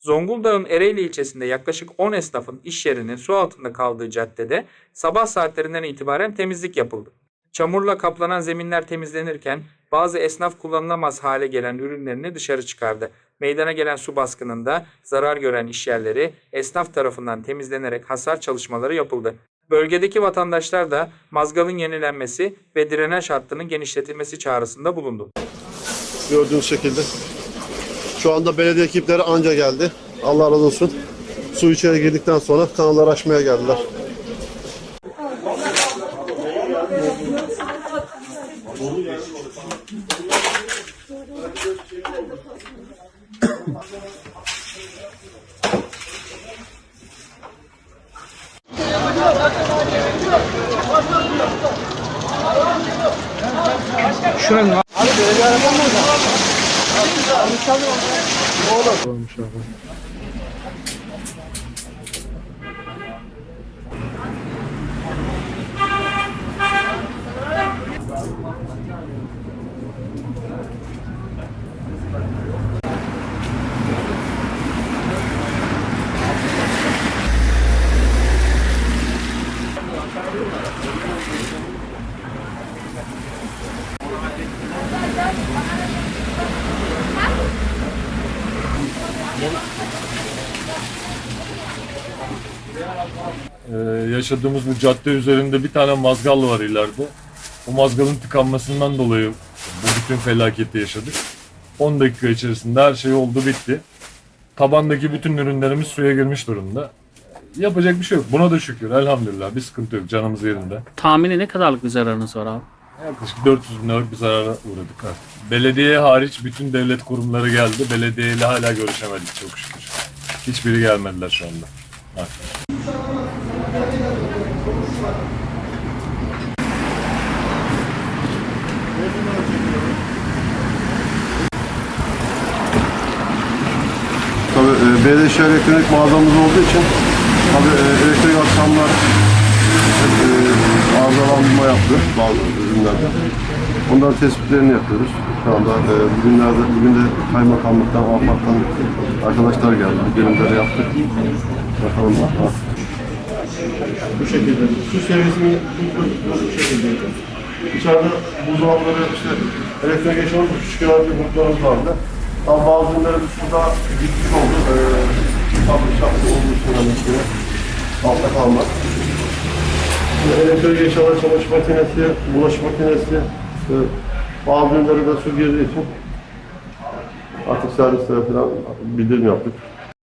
Zonguldak'ın Ereğli ilçesinde yaklaşık 10 esnafın iş yerinin su altında kaldığı caddede sabah saatlerinden itibaren temizlik yapıldı. Çamurla kaplanan zeminler temizlenirken bazı esnaf kullanılamaz hale gelen ürünlerini dışarı çıkardı. Meydana gelen su baskınında zarar gören işyerleri esnaf tarafından temizlenerek hasar çalışmaları yapıldı. Bölgedeki vatandaşlar da mazgalın yenilenmesi ve drenaj hattının genişletilmesi çağrısında bulundu. Gördüğünüz şekilde. Şu anda belediye ekipleri anca geldi. Allah razı olsun. Su içeri girdikten sonra kanalları açmaya geldiler. Oğlum. Olmuş abi. Thank you. Ee, yaşadığımız bu cadde üzerinde bir tane mazgal var ileride. O mazgalın tıkanmasından dolayı bu bütün felaketi yaşadık. 10 dakika içerisinde her şey oldu bitti. Tabandaki bütün ürünlerimiz suya girmiş durumda. Yapacak bir şey yok. Buna da şükür elhamdülillah bir sıkıntı yok canımız yerinde. Tahmini ne kadarlık bir zararınız var abi? Yaklaşık 400 bin liralık bir zarara uğradık artık. Belediye hariç bütün devlet kurumları geldi. Belediyeyle hala görüşemedik çok şükür. Hiçbiri gelmediler şu anda. Tabii e, belediye şehir elektronik mağazamız olduğu için tabii e, elektrik akşamlar hep e, arızalanma yaptı bazı ürünlerde. Onların tespitlerini yapıyoruz. Şu anda e, bugünlerde, bugün de kaymakamlıktan, AFAD'dan arkadaşlar geldi. Birimleri yaptık. Bakalım artık. Bu şekilde. Su seviyesini bu şekilde. İçeride buzdolapları işte elektronik eşyalar küçük bir gruplarımız vardı. Tam bazı ürünlerin suda gitmiş oldu. Ee, sabır şartı olduğu için altta kalmaz. Şimdi Elektronik eşyalar, çamaşır makinesi, bulaşık makinesi, e, bazı ürünlere de için artık servislere falan bildirim yaptık.